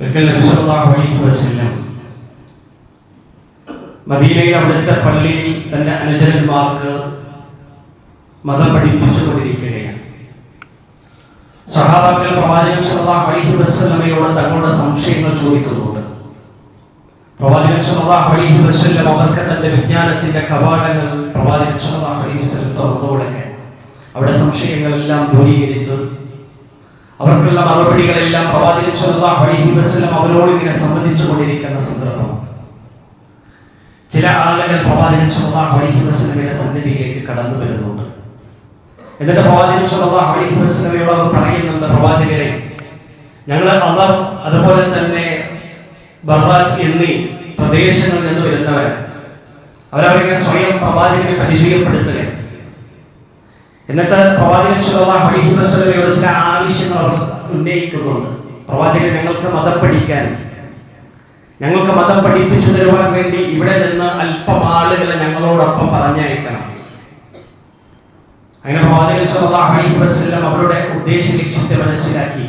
ഒരിക്കൽ അലൈഹി വസല്ലം. മദീനയിൽ അവിടുത്തെ പള്ളിയിൽ തന്റെ അനുചരന്മാർക്ക് മതം പഠിപ്പിച്ചുകൊണ്ടിരിക്കുകയാണ്. സഹാബാക്കൾ പ്രവാചകൻ സല്ലല്ലാഹു അലൈഹി വസല്ലമയോട് തങ്ങളുടെ സംശയങ്ങൾ ചോദിക്കുന്നുണ്ട്. പ്രവാചകൻ സല്ലല്ലാഹു അലൈഹി വസല്ലം അവർക്ക് തന്റെ വിജ്ഞാനത്തിന്റെ കവാടങ്ങൾ പ്രവാചകൻ സല്ലല്ലാഹു അലൈഹി വസല്ലം തുറന്നു അവിടെ സംശയങ്ങളെല്ലാം ദൂരീകരിച്ച് അവർക്കുള്ള മറുപടികളെല്ലാം പ്രവാചകൻ സല്ലല്ലാഹു അലൈഹി വസല്ലം അവരോട് ഇങ്ങനെ സംബന്ധിച്ചു കൊണ്ടിരിക്കുന്ന സന്ദർഭം. ചില ആളുകൾ പ്രവാചകൻ സല്ലല്ലാഹു അലൈഹി വസല്ലമയുടെ സന്നിധിയിലേക്ക് കടന്നു വരുന്നുണ്ട്. എന്നിട്ട് പ്രവാചകൻ സല്ലല്ലാഹു അലൈഹി വസല്ലമയോട് അവർ പറയുന്നുണ്ട് പ്രവാചകരെ ഞങ്ങൾ അള്ളാഹ് അതുപോലെ തന്നെ ബർറാജ് എന്നീ പ്രദേശങ്ങളിൽ നിന്ന് വരുന്നവരാണ്. അവരവരിങ്ങനെ സ്വയം പ്രവാചകനെ പരിചയപ്പെടുത്തുകയാണ് എന്നിട്ട് പ്രവാചകൻ വസല്ലമയോട് ചില ആവശ്യങ്ങൾ ഉന്നയിക്കുന്നുണ്ട്. പ്രവാചകൻ ഞങ്ങൾക്ക് മതം പഠിക്കാൻ ഞങ്ങൾക്ക് മതം പഠിപ്പിച്ചു തരുവാൻ വേണ്ടി ഇവിടെ നിന്ന് അല്പം ആളുകളെ ഞങ്ങളോടൊപ്പം പറഞ്ഞയക്കണം. അങ്ങനെ പ്രവാചകൻ വസല്ലം അവരുടെ ഉദ്ദേശ ലക്ഷ്യത്തെ മനസ്സിലാക്കി.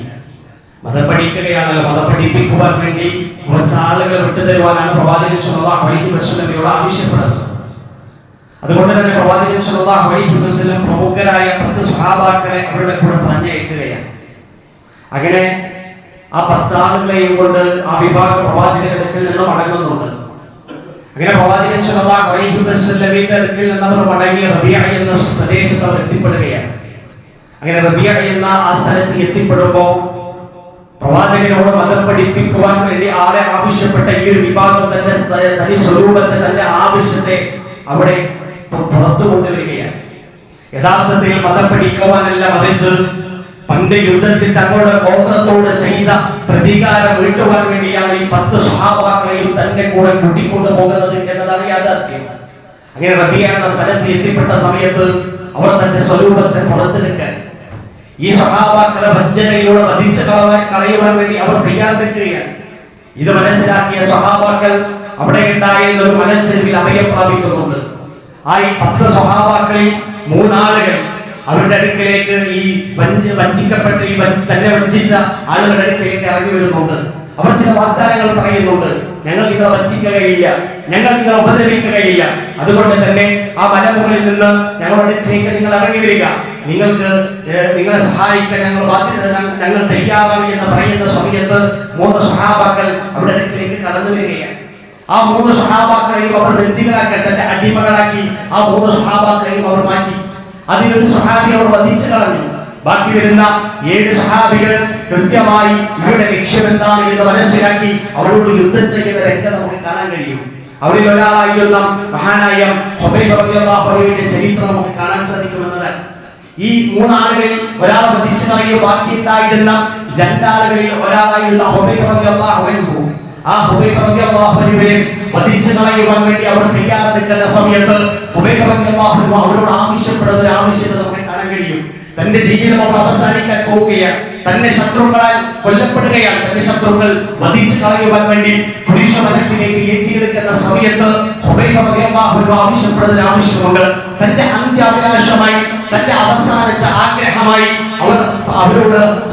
മതം പഠിക്കുകയാണല്ലോ മതം പഠിപ്പിക്കുവാൻ വേണ്ടി കുറച്ച് ആളുകളെ വിട്ടുതരുവാനാണ് പ്രവാചകൻ സല്ലല്ലാഹു അലൈഹി ആവശ്യപ്പെടുന്നത്. അതുകൊണ്ട് തന്നെ പ്രവാചകൻ സല്ലല്ലാഹു അലൈഹി വസല്ലം പ്രമുഖരായ പത്ത് സഹാബാക്കളെ അവരുടെ കൂടെ പറഞ്ഞയക്കുകയാണ്. അങ്ങനെ ആ പത്താളുകളെയും കൊണ്ട് ആ വിഭാഗം പ്രവാചകന്റെ അടുക്കൽ നിന്ന് മടങ്ങുന്നുണ്ട് അങ്ങനെ പ്രവാചകൻ സല്ലല്ലാഹു അലൈഹി വസല്ലമയുടെ അടുക്കൽ നിന്ന് അവർ മടങ്ങി റബിയ എന്ന പ്രദേശത്ത് അവർ എത്തിപ്പെടുകയാണ്. അങ്ങനെ റബിയ എന്ന ആ സ്ഥലത്ത് എത്തിപ്പെടുമ്പോൾ പ്രവാചകനോട് മതം പഠിപ്പിക്കുവാൻ വേണ്ടി ആളെ ആവശ്യപ്പെട്ട ഈ ഒരു വിഭാഗം തന്റെ തനി സ്വരൂപത്തെ തന്റെ ആവശ്യത്തെ അവിടെ പുറത്തു കൊണ്ടുവരികയാണ്. യഥാർത്ഥത്തിൽ മതം പഠിക്കുവാനല്ല മറിച്ച് പണ്ട് യുദ്ധത്തിൽ തങ്ങളുടെ ഗോത്രത്തോട് ചെയ്ത പ്രതികാരം വീട്ടുവാൻ വേണ്ടിയാണ് ഈ പത്ത് സ്വഭാവാക്കളെയും തന്റെ കൂടെ കൂട്ടിക്കൊണ്ടു പോകുന്നത് എന്നതാണ് യാഥാർത്ഥ്യം അങ്ങനെ റബിയാണ് സ്ഥലത്ത് എത്തിപ്പെട്ട സമയത്ത് അവർ തന്റെ സ്വരൂപത്തെ പുറത്തെടുക്കാൻ ഈ സഹാബാക്കളെ വഞ്ചനയിലൂടെ വധിച്ച കളയുവാൻ വേണ്ടി അവർ തയ്യാറെടുക്കുകയാണ്. ഇത് മനസ്സിലാക്കിയ സഹാബാക്കൾ അവിടെ ഉണ്ടായിരുന്ന ഒരു മനച്ചെരുവിൽ അഭയം പ്രാപിക്കുന്നുണ്ട്. ആ ഈ പത്ത് സ്വഭാവാക്കളിൽ മൂന്നാളുകൾ അവരുടെ അടുക്കിലേക്ക് ഈ വഞ്ചിക്കപ്പെട്ട് ഈ തന്നെ വഞ്ചിച്ച ആളുകളുടെ അടുക്കിലേക്ക് ഇറങ്ങി വരുന്നുണ്ട്. അവർ ചില വാഗ്ദാനങ്ങൾ പറയുന്നുണ്ട്. ഞങ്ങൾ നിങ്ങളെ വഞ്ചിക്കുകയില്ല. ഞങ്ങൾ നിങ്ങളെ ഉപദ്രവിക്കുകയില്ല. അതുകൊണ്ട് തന്നെ ആ മലമുകളിൽ നിന്ന് ഞങ്ങളുടെ അടുക്കിലേക്ക് നിങ്ങൾ ഇറങ്ങി വരിക. നിങ്ങൾക്ക് നിങ്ങളെ സഹായിക്കാൻ ഞങ്ങൾ- ഞങ്ങൾ തയ്യാറാണ് എന്ന് പറയുന്ന സമയത്ത് മൂന്ന് സഹാബാക്കൾ അവരുടെ അടുക്കിലേക്ക് കടന്നു വരികയാണ്. ആ മൂന്ന് സഹാബാക്കളെയും അവർ ബന്ധികളാക്കട്ടെ തന്റെ അടിമകളാക്കി ആ മൂന്ന് സഹാബാക്കളെയും അവർ മാറ്റി. അതിലൊരു സഹാബി അവർ വധിച്ചു കളഞ്ഞു. ബാക്കി വരുന്ന ഏഴ് സഹാബികൾ കൃത്യമായി ഇവരുടെ ലക്ഷ്യം എന്താണ് എന്ന് മനസ്സിലാക്കി അവരോട് യുദ്ധം ചെയ്യുന്ന രംഗം നമുക്ക് കാണാൻ കഴിയും. അവരിൽ ഒരാളായിരുന്ന മഹാനായ ഹുബൈബ് റളിയല്ലാഹു അൻഹുവിന്റെ ചരിത്രം നമുക്ക് കാണാൻ സാധിക്കുമെന്നത് ഈ മൂന്നാളുകളിൽ ഒരാളെ വധിച്ചു കളയോ ബാക്കി ഉണ്ടായിരുന്ന രണ്ടാളുകളിൽ ഒരാളായുള്ള ഹുബൈബ് ആ ഹുബൈബ് റളിയല്ലാഹു വധിച്ചു കളയുവാൻ വേണ്ടി അവർ തയ്യാറെടുക്കുന്ന സമയത്ത് ഹുബൈബ് റളിയല്ലാഹു അൻഹു അവരോട് ആവശ്യപ്പെടുന്ന ഒരു ആവശ്യത നമുക്ക് കാണാൻ കഴിയും. തന്റെ ജീവിതം അവർ അവസാനിക്കാൻ പോവുകയാണ്. തന്റെ ശത്രുക്കളാൽ കൊല്ലപ്പെടുകയാണ്. തന്റെ ശത്രുക്കൾ വധിച്ചു കളയുവാൻ വേണ്ടി പുരുഷമനത്തിലേക്ക് ഏറ്റിയെടുക്കുന്ന സമയത്ത് ഹുബൈബ് റളിയല്ലാഹു അൻഹു ആവശ്യപ്പെടുന്ന ആവശ്യമുണ്ട്. തന്റെ അന്ത്യാഭിലാഷമായി തന്റെ അവസാനിച്ച ആഗ്രഹമായി അവരോട്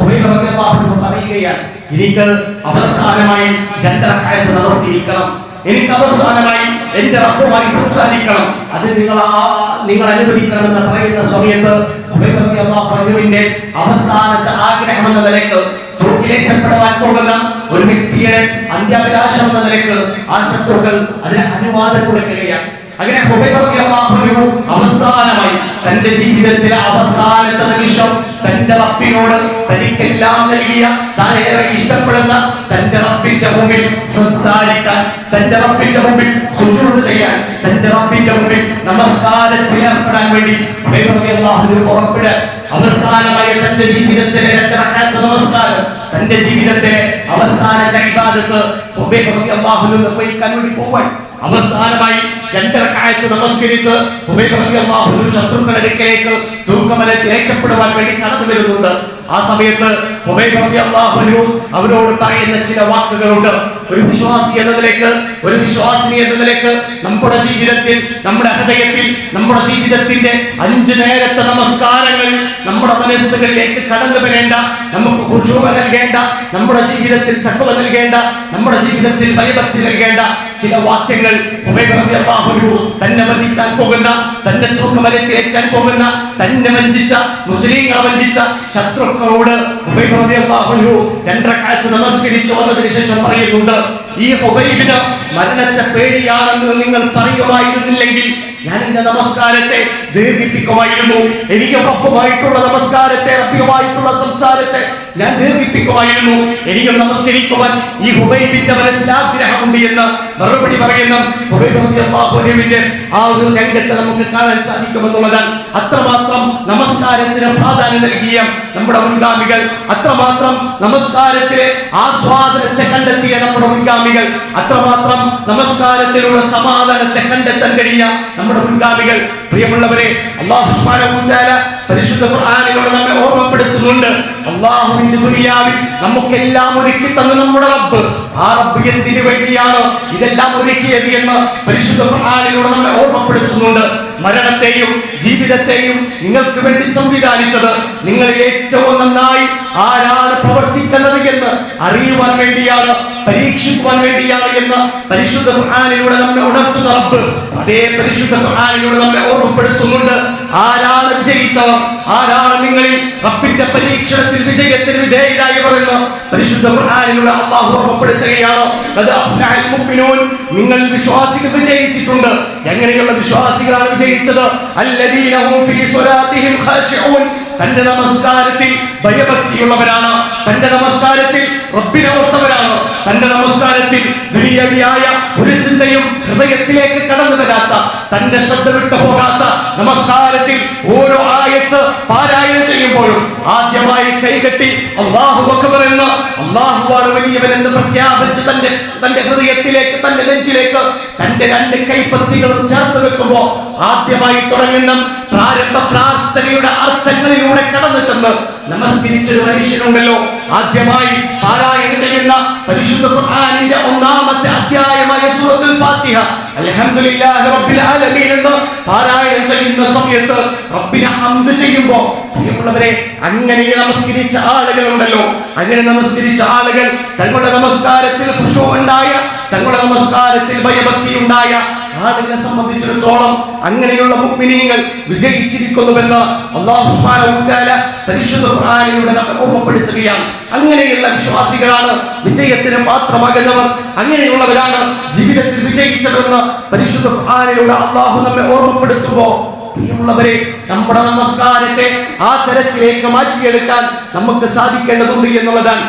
പറയുകയാണ് എനിക്ക് അവസാനമായി രണ്ടരക്കാലത്ത് നമസ്കരിക്കണം. എനിക്ക് അവസാനമായി എന്റെ റബ്ബുമായി സംസാരിക്കണം. അത് നിങ്ങൾ ആ- നിങ്ങൾ അനുവദിക്കണമെന്ന് പറയുന്ന സമയത്ത് അൻഹുവിന്റെ അവസാനത്തെ ആഗ്രഹം എന്ന നിലയ്ക്ക് തൂക്കിലേറ്റപ്പെടാൻ പോകുന്ന ഒരു വ്യക്തിയുടെ അന്ത്യാഭിലാഷം എന്ന നിലയ്ക്ക് ആ ശത്രുക്കൾ അതിന് അനുവാദം കൊടുക്കുകയാണ്. അങ്ങനെ അവസാനമായി തന്റെ ജീവിതത്തിലെ അവസാനത്തെ നിമിഷം തന്റെ റബ്ബിനോട് തനിക്കെല്ലാം നൽകിയ താൻ ഏറെ ഇഷ്ടപ്പെടുന്ന തന്റെ റബ്ബിന്റെ മുമ്പിൽ സംസാരിക്കാൻ തന്റെ റബ്ബിന്റെ മുമ്പിൽ സുജൂദ് ചെയ്യാൻ തന്റെ റബ്ബിന്റെ മുമ്പിൽ നമസ്കാരം ഏർപ്പെടാൻ വേണ്ടി അൻഹു അവസാനമായി തന്റെ ജീവിതത്തിലെ രണ്ട് റക്അത്ത് നമസ്കാരം തന്റെ ജീവിതത്തിലെ അവസാന അൻഹു നിർവഹിക്കാൻ വേണ്ടി പോവാൻ. അവസാനമായി രണ്ടരക്കായത്ത് നമസ്കരിച്ച് ശത്രുക്കളുടെ അടുക്കലേക്ക് തൂക്കമലത്തിലേക്കപ്പെടുവാൻ വേണ്ടി കടന്നു വരുന്നുണ്ട്. ആ സമയത്ത് അവരോട് പറയുന്ന ചില വാക്കുകളുണ്ട്. ഒരു വിശ്വാസി എന്ന നിലയ്ക്ക് ഒരു വിശ്വാസിനി എന്ന നിലയ്ക്ക് നമ്മുടെ ജീവിതത്തിൽ നമ്മുടെ ഹൃദയത്തിൽ നമ്മുടെ ജീവിതത്തിന്റെ അഞ്ച് നേരത്തെ നമസ്കാരങ്ങൾ നമ്മുടെ മനസ്സുകളിലേക്ക് കടന്നു വരേണ്ട നമുക്ക് ഹുഷൂവ നൽകേണ്ട നമ്മുടെ ജീവിതത്തിൽ ചക്കവ നൽകേണ്ട നമ്മുടെ ജീവിതത്തിൽ ഭയഭക്തി നൽകേണ്ട ചില വാക്യങ്ങൾ തന്നെ വധിക്കാൻ പോകുന്ന തന്നെ തൂക്കമലത്തിലേറ്റാൻ പോകുന്ന തന്നെ വഞ്ചിച്ച മുസ്ലിങ്ങളെ വഞ്ചിച്ച ശത്രുക്കളോട് ഹുബൈബ് റളിയല്ലാഹു അൻഹു രണ്ടരക്കാലത്ത് നമസ്കരിച്ചു വന്നതിന് ശേഷം പറയുന്നുണ്ട് ഈ ഹുബൈബിന് മരണത്തെ പേടിയാണെന്ന് നിങ്ങൾ പറയുമായിരുന്നില്ലെങ്കിൽ ഞാൻ എന്റെ നമസ്കാരത്തെ ദീർഘിപ്പിക്കുമായിരുന്നു. എനിക്ക് പപ്പുമായിട്ടുള്ള നമസ്കാരത്തെ റബ്ബിയുമായിട്ടുള്ള സംസാരത്തെ ഞാൻ ദീർഘിപ്പിക്കുമായിരുന്നു. എനിക്ക് നമസ്കരിക്കുവാൻ ഈ ഹുബൈബിന്റെ മനസ്സിൽ ആഗ്രഹമുണ്ട് എന്ന് മറുപടി പറയുന്ന ഹുബൈബിന്റെ ആ ഒരു രംഗത്തെ നമുക്ക് കാണാൻ സാധിക്കുമെന്നുള്ളതാണ് അത്രമാത്രം നമസ്കാരത്തിന് പ്രാധാന്യം നൽകിയ നമ്മുടെ മുൻഗാമികൾ. അത്രമാത്രം നമസ്കാരത്തിലെ ആസ്വാദനത്തെ കണ്ടെത്തിയ നമ്മുടെ മുൻഗാമികൾ. അത്രമാത്രം നമസ്കാരത്തിലുള്ള സമാധാനത്തെ കണ്ടെത്താൻ കഴിയ നമ്മുടെ മുൻഗാമികൾ പ്രിയമുള്ളവരെ അള്ളാഹു സുബ്ഹാനഹു വ തആല പരിശുദ്ധ ഖുർആനിലൂടെ നമ്മെ ഓർമ്മപ്പെടുത്തുന്നുണ്ട്. അള്ളാഹുവിന്റെ ദുനിയാവിൽ നമുക്കെല്ലാം ഒരുക്കി തന്ന നമ്മുടെ റബ്ബ്. ആ റബ്ബ് എന്തിനു വേണ്ടിയാണ് ഇതെല്ലാം ഒരുക്കിയത് എന്ന് പരിശുദ്ധ ഖുർആനിലൂടെ നമ്മെ ഓർമ്മപ്പെടുത്തുന്നുണ്ട്. മരണത്തെയും ജീവിതത്തെയും നിങ്ങൾക്ക് വേണ്ടി സംവിധാനിച്ചത് നിങ്ങളിൽ ഏറ്റവും നന്നായി ആരാണ് പ്രവർത്തിക്കുന്നത് എന്ന് അറിയുവാൻ വേണ്ടിയാണ് പരീക്ഷിക്കുവാൻ വേണ്ടിയാണ് എന്ന് പരിശുദ്ധ ഖുർആനിലൂടെ നമ്മെ ഉണർത്തുന്ന റബ്ബ്. അതേ പരിശുദ്ധ ഖുർആനിലൂടെ നമ്മെ ഓർമ്മപ്പെടുത്തുന്നുണ്ട്. ആരാണ് വിജയിച്ചവർ? ആരാണ് നിങ്ങളിൽ റബ്ബിന്റെ പരീക്ഷണത്തിൽ വിജയത്തിന് വിധേയരായവർ എന്ന് പരിശുദ്ധ ഖുർആനിലൂടെ അള്ളാഹു ഓർമ്മപ്പെടുത്തുകയാണ്. അത് അഫ്ലഹൽ മുഅ്മിനൂൻ. നിങ്ങൾ വിശ്വാസികൾ വിജയിച്ചിട്ടുണ്ട്. എങ്ങനെയുള്ള വിശ്വാസികളാണ് വിജയിച്ചത്? അല്ലദീന ഹും ഫീ സ്വലാത്തിഹിം ഖാശിഊൻ തന്റെ നമസ്കാരത്തിൽ ഭയഭക്തിയുള്ളവരാണ്. തന്റെ നമസ്കാരത്തിൽ റബ്ബിനെ ഓർത്തവരാണ്. തന്റെ നമസ്കാരത്തിൽ ദുനിയവിയായ ഒരു ചിന്തയും ഹൃദയത്തിലേക്ക് കടന്നു വരാത്ത തന്റെ ശ്രദ്ധ വിട്ടു പോകാത്ത നമസ്കാരത്തിൽ ഓരോ ആയത്ത് പാരായണം ചെയ്യുമ്പോഴും ആദ്യമായി കൈകെട്ടി അള്ളാഹു എന്ന് അള്ളാഹുവാണ് വലിയവൻ എന്ന് പ്രഖ്യാപിച്ച് തന്റെ തന്റെ ഹൃദയത്തിലേക്ക് തന്റെ നെഞ്ചിലേക്ക് തന്റെ രണ്ട് കൈപ്പത്തികളും ചേർത്ത് വെക്കുമ്പോ ആദ്യമായി തുടങ്ങുന്ന പ്രാരംഭ പ്രാർത്ഥനയുടെ അർത്ഥങ്ങളിലൂടെ കടന്നു ചെന്ന് നമസ്കരിച്ചൊരു മനുഷ്യനുണ്ടല്ലോ ആദ്യമായി പാരായണം ചെയ്യുന്ന പരിശുദ്ധ ഖുർആനിന്റെ ഒന്നാമത്തെ അധ്യായമായ സൂറത്തുൽ ഫാത്തിഹ. അൽഹംദുലില്ലാഹി റബ്ബിൽ ആലമീൻ എന്ന് പാരായണം ചെയ്യുന്ന സമയത്ത് റബ്ബിനെ ഹംദ് ചെയ്യുമ്പോൾ പ്രിയമുള്ളവരെ അങ്ങനെ നമസ്കരിച്ച ആളുകളുണ്ടല്ലോ. അങ്ങനെ നമസ്കരിച്ച ആളുകൾ തങ്ങളുടെ നമസ്കാരത്തിൽ ഖുശൂ ഉണ്ടായ തങ്ങളുടെ നമസ്കാരത്തിൽ ഭയഭക്തി ഉണ്ടായ ആളുകളെ സംബന്ധിച്ചിടത്തോളം അങ്ങനെയുള്ള മുഗ്മിനീങ്ങൾ വിജയിച്ചിരിക്കുന്നുവെന്ന് അള്ളാഹു സുബ്ഹാനഹു വ തആല പരിശുദ്ധ അങ്ങനെയുള്ള വിശ്വാസികളാണ് വിജയത്തിന് പാത്രമാകുന്നവർ അങ്ങനെയുള്ളവരാണ് ജീവിതത്തിൽ വിജയിച്ചതെന്ന് പരിശുദ്ധ ഖുർആനിലൂടെ അള്ളാഹു നമ്മെ ഓർമ്മപ്പെടുത്തുമ്പോൾ പ്രിയമുള്ളവരെ നമ്മുടെ നമസ്കാരത്തെ ആ തരത്തിലേക്ക് മാറ്റിയെടുക്കാൻ നമുക്ക് സാധിക്കേണ്ടതുണ്ട് എന്നുള്ളതാണ്.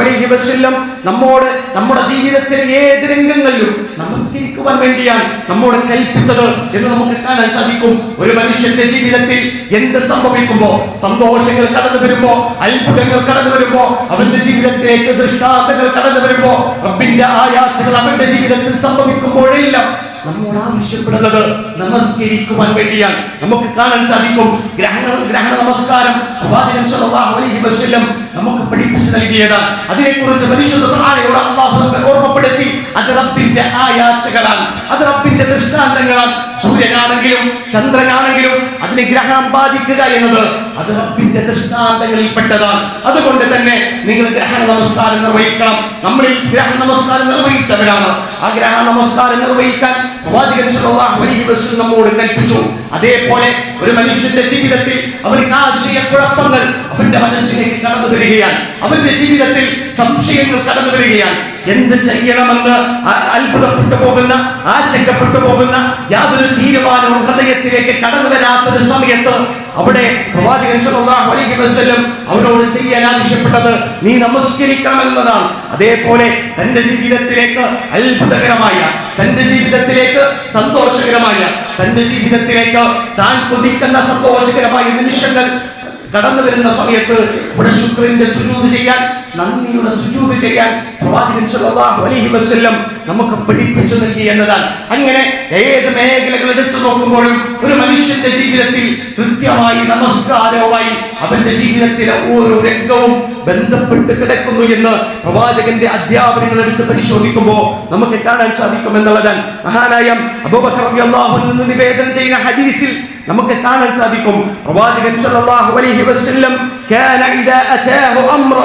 അലൈഹി വസല്ലം നമ്മോട് നമ്മുടെ ജീവിതത്തിലെ ഏത് രംഗങ്ങളിലും നമസ്കരിക്കുവാൻ വേണ്ടിയാണ് നമ്മോട് കൽപ്പിച്ചത് എന്ന് നമുക്ക് കാണാൻ സാധിക്കും. ഒരു മനുഷ്യന്റെ ജീവിതത്തിൽ എന്ത് സംഭവിക്കുമ്പോ സന്തോഷങ്ങൾ കടന്നു വരുമ്പോ അത്ഭുതങ്ങൾ കടന്നു വരുമ്പോ അവന്റെ ജീവിതത്തിലേക്ക് ദൃഷ്ടാന്തങ്ങൾ കടന്നു വരുമ്പോ റബ്ബിന്റെ ആയാത്തുകൾ അവന്റെ ജീവിതത്തിൽ സംഭവിക്കുമ്പോഴെല്ലാം നമ്മോട് ആവശ്യപ്പെടുന്നത് നമസ്കരിക്കുവാൻ വേണ്ടിയാണ്. നമുക്ക് കാണാൻ സാധിക്കും ഗ്രഹണ ഗ്രഹണ നമസ്കാരം. പ്രവാചകൻ സല്ലല്ലാഹു അലൈഹി വസല്ലം നമുക്ക് പഠിപ്പിച്ചു നൽകിയത്. അതിനെക്കുറിച്ച് പരിശുദ്ധ ഖുർആനിലൂടെ അല്ലാഹു നമ്മെ ഓർമ്മപ്പെടുത്തി. അത് റബ്ബിന്റെ ആയാത്തുകളാണ്. അത് റബ്ബിന്റെ ദൃഷ്ടാന്തങ്ങളാണ്. സൂര്യനാണെങ്കിലും ചന്ദ്രനാണെങ്കിലും അതിനെ ഗ്രഹണം ബാധിക്കുക എന്നത് അത് റബ്ബിന്റെ ദൃഷ്ടാന്തങ്ങളിൽ പെട്ടതാണ് അതുകൊണ്ട് തന്നെ നിങ്ങൾ ഗ്രഹണ നമസ്കാരം നിർവഹിക്കണം. നമ്മൾ ഈ ഗ്രഹണ നമസ്കാരം നിർവഹിച്ചവരാണ്. ആ ഗ്രഹണ നമസ്കാരം നിർവഹിക്കാൻ പ്രവാചകൻ നമ്മോട് കൽപ്പിച്ചു. അതേപോലെ ഒരു മനുഷ്യന്റെ ജീവിതത്തിൽ അവർക്ക് ആശയക്കുഴപ്പങ്ങൾ അവന്റെ മനസ്സിലേക്ക് കടന്നു വരികയാണ്. അവന്റെ ജീവിതത്തിൽ സംശയങ്ങൾ കടന്നു വരികയാണ്. എന്ത് ചെയ്യണമെന്ന് അത്ഭുതപ്പെട്ടു പോകുന്ന ആശങ്കപ്പെട്ടു പോകുന്ന യാതൊരു തീരുമാനവും ഹൃദയത്തിലേക്ക് കടന്നു വരാത്തൊരു സമയത്ത് അവിടെ പ്രവാചകൻ അലൈഹി വസല്ലം അവനോട് ചെയ്യാൻ ആവശ്യപ്പെട്ടത് നീ നമസ്കരിക്കണമെന്നതാണ്. അതേപോലെ തന്റെ ജീവിതത്തിലേക്ക് അത്ഭുതകരമായ തന്റെ ജീവിതത്തിലേക്ക് സന്തോഷകരമായ തന്റെ ജീവിതത്തിലേക്ക് താൻ കൊതിക്കുന്ന സന്തോഷകരമായ നിമിഷങ്ങൾ കടന്നു വരുന്ന സമയത്ത് ഇവിടെ ശുക്രന്റെ ചെയ്യാൻ നന്ദിയുടെ സുജൂത് ചെയ്യാൻ പ്രവാചകൻ സല്ലല്ലാഹു അലൈഹി വസല്ലം നമുക്ക് പഠിപ്പിച്ചു നൽകി എന്നതാണ്. അങ്ങനെ ഏത് മേഖലകൾ എടുത്തു നോക്കുമ്പോഴും ഒരു മനുഷ്യന്റെ ജീവിതത്തിൽ കൃത്യമായി നമസ്കാരവുമായി അവന്റെ ജീവിതത്തിലെ ഓരോ രംഗവും ബന്ധപ്പെട്ട് കിടക്കുന്നു എന്ന് പ്രവാചകന്റെ അധ്യാപനങ്ങൾ എടുത്ത് പരിശോധിക്കുമ്പോൾ നമുക്ക് കാണാൻ സാധിക്കും എന്നുള്ളതാണ്. മഹാനായ അബൂബക്കർ റളിയല്ലാഹു അൻഹു നിവേദനം ചെയ്യുന്ന ഹദീസിൽ നമുക്ക് കാണാൻ സാധിക്കും. പ്രവാചകൻ സല്ലല്ലാഹു അലൈഹി വസല്ലം കാന ഇദാ അതാഹു അംറ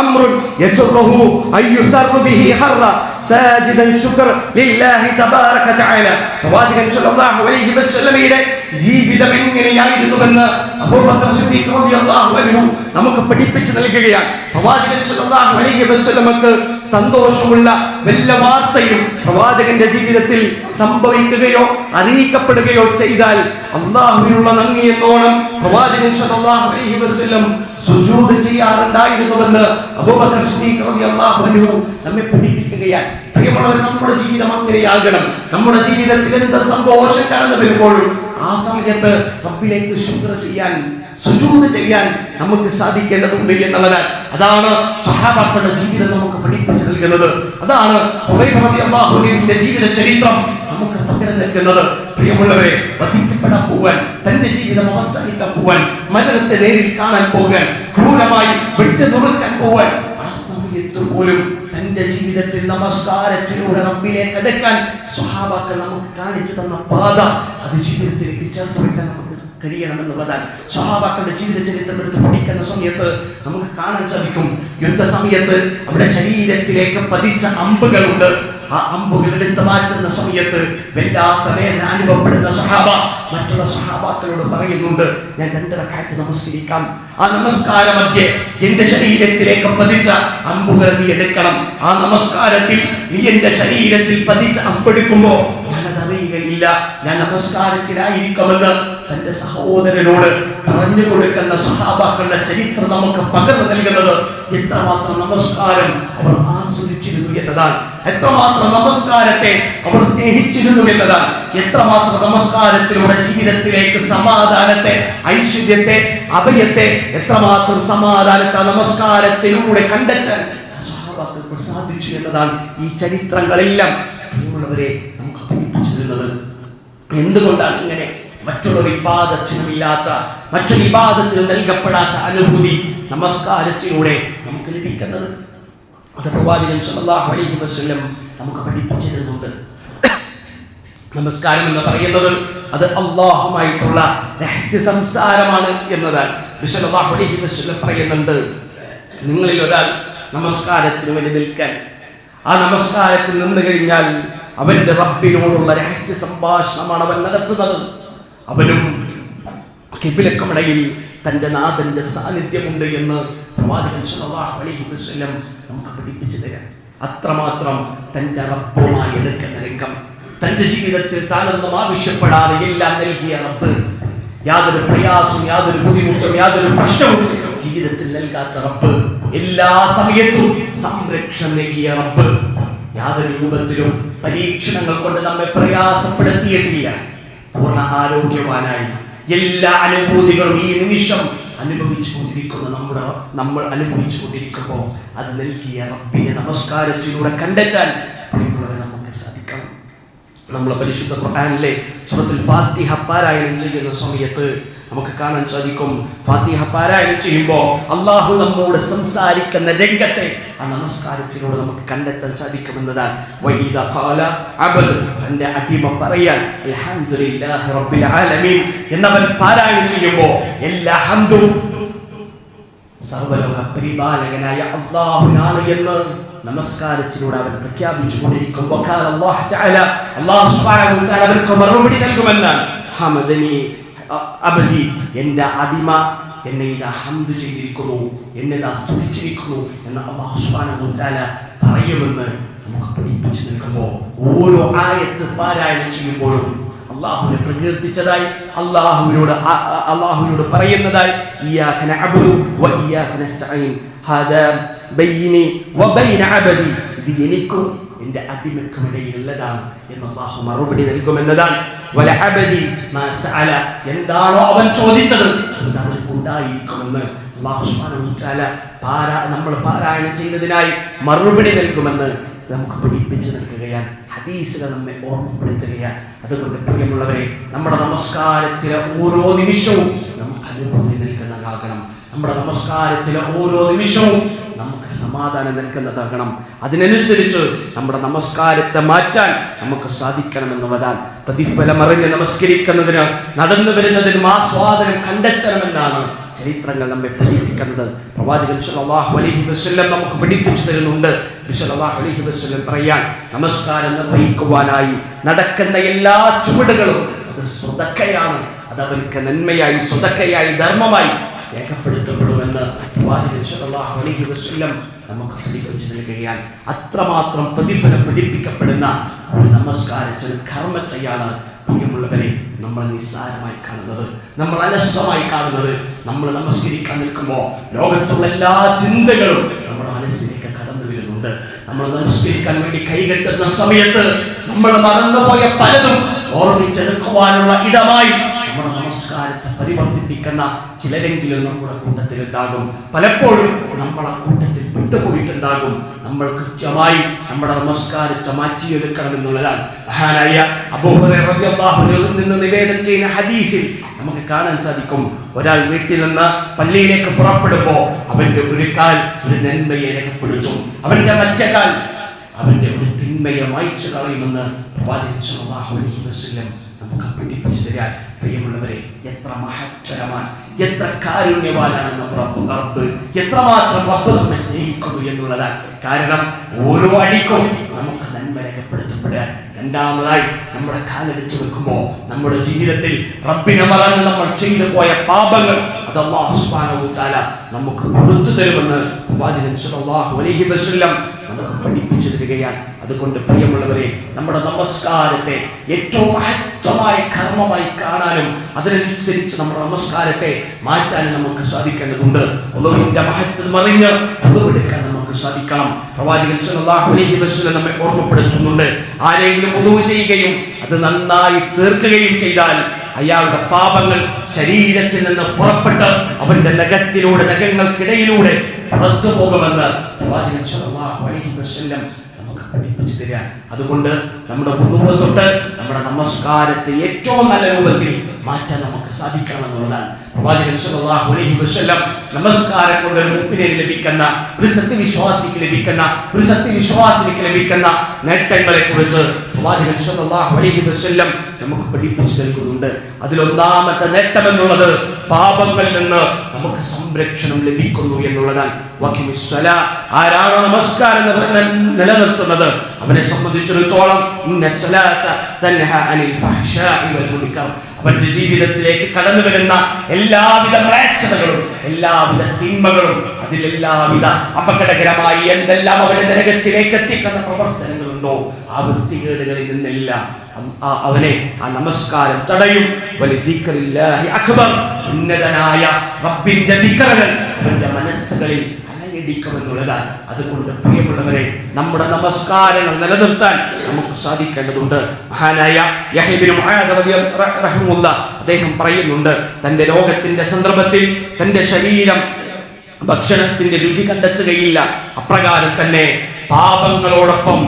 അംറുൻ യസുറുഹു അയ്യുസറു ബിഹി ഹർറ സാജിദൻ ശുക്ർ ലില്ലാഹി തബാരക തആല. പ്രവാചകൻ സ്വല്ലല്ലാഹു അലൈഹി വസല്ലമയുടെ ജീവിതം എങ്ങനെയായിരുന്നുവെന്ന് അബൂബക്കർ സിദ്ദീഖ് റളിയല്ലാഹു അൻഹു നമുക്ക് പഠിപ്പിച്ചു നൽകുകയാണ്. പ്രവാചകൻ സ്വല്ലല്ലാഹു അലൈഹി വസല്ലമക്ക് സന്തോഷമുള്ള വല്ല വാർത്തയും പ്രവാചകന്റെ ജീവിതത്തിൽ സംഭവിക്കുകയോ അറിയിക്കപ്പെടുകയോ ചെയ്താൽ അള്ളാഹുവിനുള്ള നന്ദി എന്നോണം പ്രവാചകൻ സല്ലല്ലാഹു അലൈഹി വസല്ലം സുജൂദ് ചെയ്യാറുണ്ടായിരുന്നുവെന്ന് അബൂബക്കർ സിദ്ദീഖ് നമ്മെ പഠിപ്പിക്കുകയാണ്. പ്രിയമുള്ളവർ നമ്മുടെ ജീവിതം അങ്ങനെയാകണം. നമ്മുടെ ജീവിതത്തിൽ എന്ത് സന്തോഷം കടന്നു വരുമ്പോഴും ആ സമയത്ത് റബ്ബിലേക്ക് ശുക്ര ചെയ്യാൻ സുജൂത് ചെയ്യാൻ നമുക്ക് സാധിക്കേണ്ടതുണ്ട് എന്നുള്ളതാണ്. അതാണ് സഹാബാക്കളുടെ ജീവിതം നമുക്ക് പഠിപ്പിച്ചു നൽകുന്നത്. അതാണ് അള്ളാഹുലിന്റെ ജീവിത ചരിത്രം നമുക്ക് പകരം നൽകുന്നത്. പ്രിയമുള്ളവരെ വധിക്കപ്പെടാൻ പോവാൻ തന്റെ ജീവിതം അവസാനിക്കാൻ പോവാൻ മരണത്തെ നേരിൽ കാണാൻ പോകാൻ ക്രൂരമായി വിട്ടു നുറുക്കാൻ പോവാൻ സമയത്ത് പോലും തന്റെ ജീവിതത്തിൽ നമസ്കാരത്തിലൂടെ റബ്ബിലേക്ക് അടുക്കാൻ സ്വഹാബാക്കൾ നമുക്ക് കാണിച്ചു തന്ന പാത അത് ജീവിതത്തിലേക്ക് ചേർത്ത് വെക്കാൻ കഴിയണമെന്നുള്ളതാണ് സ്വഭാവാക്കളുടെ ജീവിത ചരിത്രം എടുത്ത് പഠിക്കുന്ന സമയത്ത് നമുക്ക് കാണാൻ സാധിക്കും. യുദ്ധ സമയത്ത് അവിടെ ശരീരത്തിലേക്ക് പതിച്ച അമ്പുകളുണ്ട്. ആ അമ്പുകൾ എടുത്ത് മാറ്റുന്ന സമയത്ത് വല്ലാത്ത വേദന അനുഭവപ്പെടുന്ന സഹാബ മറ്റുള്ള സഹാബാക്കളോട് പറയുന്നുണ്ട് ഞാൻ രണ്ടിടക്കാറ്റ് നമസ്കരിക്കാം. ആ നമസ്കാര മധ്യേ എന്റെ ശരീരത്തിലേക്ക് പതിച്ച അമ്പുകൾ നീ എടുക്കണം. ആ നമസ്കാരത്തിൽ നീ എന്റെ ശരീരത്തിൽ പതിച്ച അമ്പെടുക്കുമ്പോ ഞാനത് അറിയുകയില്ല ഞാൻ നമസ്കാരത്തിലായിരിക്കുമെന്ന് തന്റെ സഹോദരനോട് പറഞ്ഞു കൊടുക്കുന്ന സഹാബാക്കളുടെ ചരിത്രം നമുക്ക് പകർന്നു നൽകുന്നത് എത്രമാത്രം നമസ്കാരം അവർ ആസ്വദിച്ചിരുന്നു എന്നതാണ്. എത്രമാത്രം നമസ്കാരത്തെ അവർ സ്നേഹിച്ചിരുന്നു എന്നതാണ്. എത്രമാത്രം നമസ്കാരത്തിലൂടെ ജീവിതത്തിലേക്ക് സമാധാനത്തെ ഐശ്വര്യത്തെ അഭയത്തെ എത്രമാത്രം സമാധാനത്തെ നമസ്കാരത്തിലൂടെ കണ്ടെത്താൻ സഹാബാക്കൾക്ക് സാധിച്ചു എന്നതാണ് ഈ ചരിത്രങ്ങളെല്ലാം നമുക്ക് പഠിപ്പിച്ചിരുന്നത് എന്തുകൊണ്ടാണ് ഇങ്ങനെ? മറ്റൊരു വിവാദത്തിനുമില്ലാത്ത മറ്റൊരു വിവാദത്തിന് നൽകപ്പെടാത്ത അനുഭൂതി നമസ്കാരത്തിലൂടെ നമുക്ക് ലഭിക്കുന്നത്. അത് പ്രവാചകൻ സല്ലല്ലാഹു അലൈഹി വസല്ലം നമുക്ക് പഠിപ്പിച്ചിരുന്നുണ്ട്. നമസ്കാരം എന്ന് പറയുന്നത് അത് അള്ളാഹുമായിട്ടുള്ള രഹസ്യ സംസാരമാണ് എന്നതാണ്. വിശലല്ലാഹു അലൈഹി വസല്ലം പറയുന്നുണ്ട് നിങ്ങളിൽ ഒരാൾ നമസ്കാരത്തിന് വേണ്ടി നിൽക്കാൻ ആ നമസ്കാരത്തിൽ നിന്ന് കഴിഞ്ഞാൽ അവന്റെ റബ്ബിനോടുള്ള രഹസ്യ സംഭാഷണമാണ് അവൻ നടത്തുന്നത്. അവനും കിബിലക്കുമിടയിൽ തന്റെ നാഥന്റെ സാന്നിധ്യമുണ്ട് എന്ന് പ്രവാചകൻ സല്ലല്ലാഹു അലൈഹി വസല്ലം നമുക്ക് പഠിപ്പിച്ചു തരാം. അത്രമാത്രം തന്റെ റബ്ബുമായി എടുക്കുന്ന രംഗം. തന്റെ ജീവിതത്തിൽ താനൊന്നും ആവശ്യപ്പെടാതെ എല്ലാം നൽകിയ റബ്ബ്. യാതൊരു പ്രയാസവും യാതൊരു ബുദ്ധിമുട്ടും യാതൊരു പ്രശ്നവും ജീവിതത്തിൽ നൽകാത്ത റബ്ബ്. എല്ലാ സമയത്തും സംരക്ഷണം നൽകിയ റബ്ബ്. യാതൊരു രൂപത്തിലും പരീക്ഷണങ്ങൾ കൊണ്ട് നമ്മെ പ്രയാസപ്പെടുത്തിയിട്ടില്ല. പൂർണ ആരോഗ്യവാനായി. എല്ലാ അനുഭൂതികളും ഈ നിമിഷം അനുഭവിച്ചു കൊണ്ടിരിക്കുന്ന നമ്മുടെ നമ്മൾ അനുഭവിച്ചു കൊണ്ടിരിക്കുമ്പോൾ അത് നൽകിയ റബ്ബിനെ നമസ്കാരത്തിലൂടെ കണ്ടെത്താൻ നമ്മൾ പരിശുദ്ധ ഖുർആാനിലെ സൂറത്തുൽ ഫാത്തിഹ പാരായണം ചെയ്യുന്ന സമയത്ത് നമുക്ക് കാണാൻ സാധിക്കും. ഫാത്തിഹ പാരായണം ചെയ്യുമ്പോൾ അള്ളാഹു നമ്മോട് സംസാരിക്കുന്ന രംഗത്തെ ആ നമസ്കാരത്തിലൂടെ നമുക്ക് കണ്ടെത്താൻ സാധിക്കുമെന്നതാണ്. വൈദ കാല അബൽ എന്റെ അടിമ പറയാൻ അൽഹംദുലില്ലാഹി റബ്ബിൽ ആലമീൻ എന്നവൻ പാരായണം ചെയ്യുമ്പോൾ എല്ലാ ഹംദും സർവലോക പരിപാലകനായ അള്ളാഹുനാണ് എന്ന് നമസ്കാരത്തിലൂടെ അവൻ പ്രഖ്യാപിച്ചു കൊണ്ടിരിക്കും അവർക്ക് മറുപടി നൽകുമെന്നാണ്. ഹമദനി അബദി എന്റെ അടിമ എന്നെ ഇതാ ഹംദ് ചെയ്തിരിക്കുന്നു എന്നെ ഇതാ സ്തുതിച്ചിരിക്കുന്നു എന്ന് തആല പറയുമെന്ന് നമുക്ക് പഠിപ്പിച്ചു നിൽക്കുമ്പോൾ ഓരോ ആയത്ത് പാരായണം ചെയ്യുമ്പോഴും അള്ളാഹുവിനെ പ്രകീർത്തിച്ചതായി അള്ളാഹുവിനോട് അള്ളാഹുവിനോട് പറയുന്നതായി ഇത് എനിക്കും എന്റെ അടിമയ്ക്കും ഇടയിലുള്ളതാണ് എന്ന് അള്ളാഹു മറുപടി നൽകുമെന്നതാണ്. എന്താണോ അവൻ ചോദിച്ചത് അത് അവനക്ക് ഉണ്ടായിരിക്കുമെന്ന് അള്ളാഹു നമ്മൾ പാരായണം ചെയ്തതിനായി മറുപടി നൽകുമെന്ന് നമുക്ക് പഠിപ്പിച്ചു നൽകുകയാണ്. ഹദീസുകൾ നമ്മെ ഓർമ്മപ്പെടുത്തുകയാണ് അതുകൊണ്ട് പ്രിയമുള്ളവരെ നമ്മുടെ നമസ്കാരത്തിലെ ഓരോ നിമിഷവും നമുക്ക് അനുഭൂതി നൽകുന്നതാകണം നമ്മുടെ നമസ്കാരത്തിലെ ഓരോ നിമിഷവും നമുക്ക് സമാധാനം നൽകുന്നതാകണം. അതിനനുസരിച്ച് നമ്മുടെ നമസ്കാരത്തെ മാറ്റാൻ നമുക്ക് സാധിക്കണമെന്നുള്ളതാണ് പ്രതിഫലം അറിഞ്ഞ് നമസ്കരിക്കുന്നതിന് നടന്നു വരുന്നതിനും ആസ്വാദനം കണ്ടെത്തണമെന്നാണ് ചരിത്രങ്ങൾ നമ്മെ പഠിപ്പിക്കുന്നത്. പ്രവാചകൻ സല്ലല്ലാഹു അലൈഹി വസല്ലം നമുക്ക് പഠിപ്പിച്ചു തരുന്നുണ്ട്. അലൈഹി വസല്ലം പറയാൻ നമസ്കാരം നിർവഹിക്കുവാനായി നടക്കുന്ന എല്ലാ ചുവടുകളും അത് സ്വതക്കയാണ്. അത് അവർക്ക് നന്മയായി സ്വതക്കയായി ധർമ്മമായി രേഖപ്പെടുത്തപ്പെടുമെന്ന് പ്രവാചകൻ സല്ലല്ലാഹു അലൈഹി വസല്ലം നമുക്ക് പഠിപ്പിച്ചു നൽകുകയാൽ അത്രമാത്രം പ്രതിഫലം പഠിപ്പിക്കപ്പെടുന്ന ഒരു നമസ്കാരത്തിന് കർമ്മത്തെയാണ് പ്രിയമുള്ളവരെ നമ്മൾ നിസ്സാരമായി കാണുന്നത് നമ്മൾ അലസമായി കാണുന്നത് നമ്മൾ നമസ്കരിക്കാൻ നിൽക്കുമ്പോൾ ലോകത്തുള്ള എല്ലാ ചിന്തകളും നമ്മുടെ മനസ്സിലേക്ക് കടന്നു വരുന്നുണ്ട്. നമ്മൾ നമസ്കരിക്കാൻ വേണ്ടി കൈകെട്ടുന്ന സമയത്ത് നമ്മൾ മറന്നുപോയ പലതും ഓർമ്മിച്ചെടുക്കുവാനുള്ള ഇടമായി നമ്മുടെ നമസ്കാരത്തെ പരിവർത്തിപ്പിക്കുന്ന ചിലരെങ്കിലും നമ്മുടെ കൂട്ടത്തിൽ ഉണ്ടാകും പലപ്പോഴും നമ്മളെ കൂട്ടത്തിൽ വിട്ടുപോയിട്ടുണ്ടാകും. നമ്മൾ കൃത്യമായി നമ്മുടെ നമസ്കാരത്തെ മാറ്റിയെടുക്കണം എന്നുള്ളതാണ്. മഹാനായ നിവേദനം ചെയ്യുന്ന ഹദീസിൽ നമുക്ക് കാണാൻ സാധിക്കും. ഒരാൾ വീട്ടിൽ നിന്ന് പള്ളിയിലേക്ക് പുറപ്പെടുമ്പോൾ അവന്റെ ഒരു കാൽ ഒരു നന്മയെ രേഖപ്പെടുത്തും. അവന്റെ മറ്റേ കാൽ അവന്റെ ഒരു തിന്മയെ മായ്ച്ചു കളയുമെന്ന് നമുക്ക് പിടിപ്പിച്ചു തരാൻ പ്രിയമുള്ളവരെ എത്ര മഹത്തരമാണ് എത്ര കാരുണ്യവാനാണെന്ന് റബ്ബ് എത്രമാത്രം റബ്ബ് നമ്മെ സ്നേഹിക്കുന്നു എന്നുള്ളതാണ്. കാരണം ഓരോ അടിക്കും നമുക്ക് നന്മ രേഖപ്പെടുത്തപ്പെടുക രണ്ടാമതായി നമ്മുടെ കാലെടുത്ത് വെക്കുമ്പോൾ നമ്മുടെ ജീവിതത്തിൽ റബ്ബിനെ മറന്ന് നമ്മൾ ചെയ്തു പോയ പാപങ്ങൾ സുബ്ഹാനഹു തആല നമുക്ക് പുറത്തു തരുമെന്ന് പ്രവാചകൻ സല്ലല്ലാഹു അലൈഹി വസല്ലം നമുക്ക് പഠിപ്പിച്ചു തരികയാണ്. അതുകൊണ്ട് പ്രിയമുള്ളവരെ നമ്മുടെ നമസ്കാരത്തെ ഏറ്റവും മഹത്വമായ കർമ്മമായി കാണാനും അതിനനുസരിച്ച് നമ്മുടെ നമസ്കാരത്തെ മാറ്റാനും നമുക്ക് സാധിക്കേണ്ടതുണ്ട്. ഒന്നുവിന്റെ മഹത്വം മറിഞ്ഞ് ഒന്നുവെടുക്കാൻ നമുക്ക് സാധിക്കണം. പ്രവാചകൻ സല്ലല്ലാഹു അലൈഹി വസല്ലം നമ്മെ ഓർമ്മപ്പെടുത്തുന്നുണ്ട്. ആരെങ്കിലും ഒതുവ് ചെയ്യുകയും അത് നന്നായി തീർക്കുകയും ചെയ്താൽ അയാളുടെ പാപങ്ങൾ ശരീരത്തിൽ നിന്ന് പുറപ്പെട്ട് അവന്റെ നഖത്തിലൂടെ നഖങ്ങൾക്കിടയിലൂടെ പുറത്തു പോകുമെന്ന് പഠിപ്പിച്ചു തരാൻ അതുകൊണ്ട് നമ്മുടെ തൊട്ട് നമ്മുടെ നമസ്കാരത്തെ ഏറ്റവും നല്ല രൂപത്തിൽ മാറ്റാൻ നമുക്ക് സാധിക്കണമെന്നുള്ളതാണ് പ്രവാചകൻ സല്ലല്ലാഹു അലൈഹി വസല്ലം നമസ്കാരം കൊണ്ട് ഒരു മുപ്പിനെ ലഭിക്കുന്ന ഒരു സത്യവിശ്വാസിക്ക് ലഭിക്കുന്ന ഒരു സത്യവിശ്വാസിക്ക് ലഭിക്കുന്ന നേട്ടങ്ങളെ കുറിച്ച് പ്രവാചകൻ സല്ലല്ലാഹു അലൈഹി വസല്ലം നമുക്ക് പഠിപ്പിച്ചു നൽകുന്നുണ്ട് അതിലൊന്നാമത്തെ നേട്ടം എന്നുള്ളത് പാപങ്ങളിൽ നിന്ന് നമുക്ക് സംരക്ഷണം ലഭിക്കുന്നു എന്നുള്ളതാണ്. ആരാണോ നമസ്കാരം നില- നിലനിർത്തുന്നത് അവനെ സംബന്ധിച്ചിടത്തോളം അവന്റെ ജീവിതത്തിലേക്ക് കടന്നു വരുന്ന എല്ലാവിധ മ്ലേച്ഛതകളും എല്ലാവിധ തിന്മകളും അതിലെല്ലാവിധ അപകടകരമായി എന്തെല്ലാം അവന്റെ നരകത്തിലേക്ക് എത്തിക്കുന്ന പ്രവർത്തനങ്ങളുണ്ടോ ആ വൃത്തികേടുകളിൽ നിന്നെല്ലാം. അവനെ ആ നമസ്കാരം തടയും. വലി ദിക്റില്ലാഹി അക്ബർ. ഉന്നതനായ റബ്ബിന്റെ അവന്റെ മനസ്സുകളിൽ അലയടിക്കുമെന്നുള്ളതാണ് അതുകൊണ്ട് പ്രിയമുള്ളവരെ നമ്മുടെ നമസ്കാരങ്ങൾ നിലനിർത്താൻ നമുക്ക് സാധിക്കേണ്ടതുണ്ട്. മഹാനായ റളിയ- അദ്ദേഹം പറയുന്നുണ്ട് തന്റെ ലോകത്തിന്റെ സന്ദർഭത്തിൽ തന്റെ ശരീരം ഭക്ഷണത്തിന്റെ രുചി കണ്ടെത്തുകയില്ല. അപ്രകാരം തന്നെ പാപങ്ങളോടൊപ്പം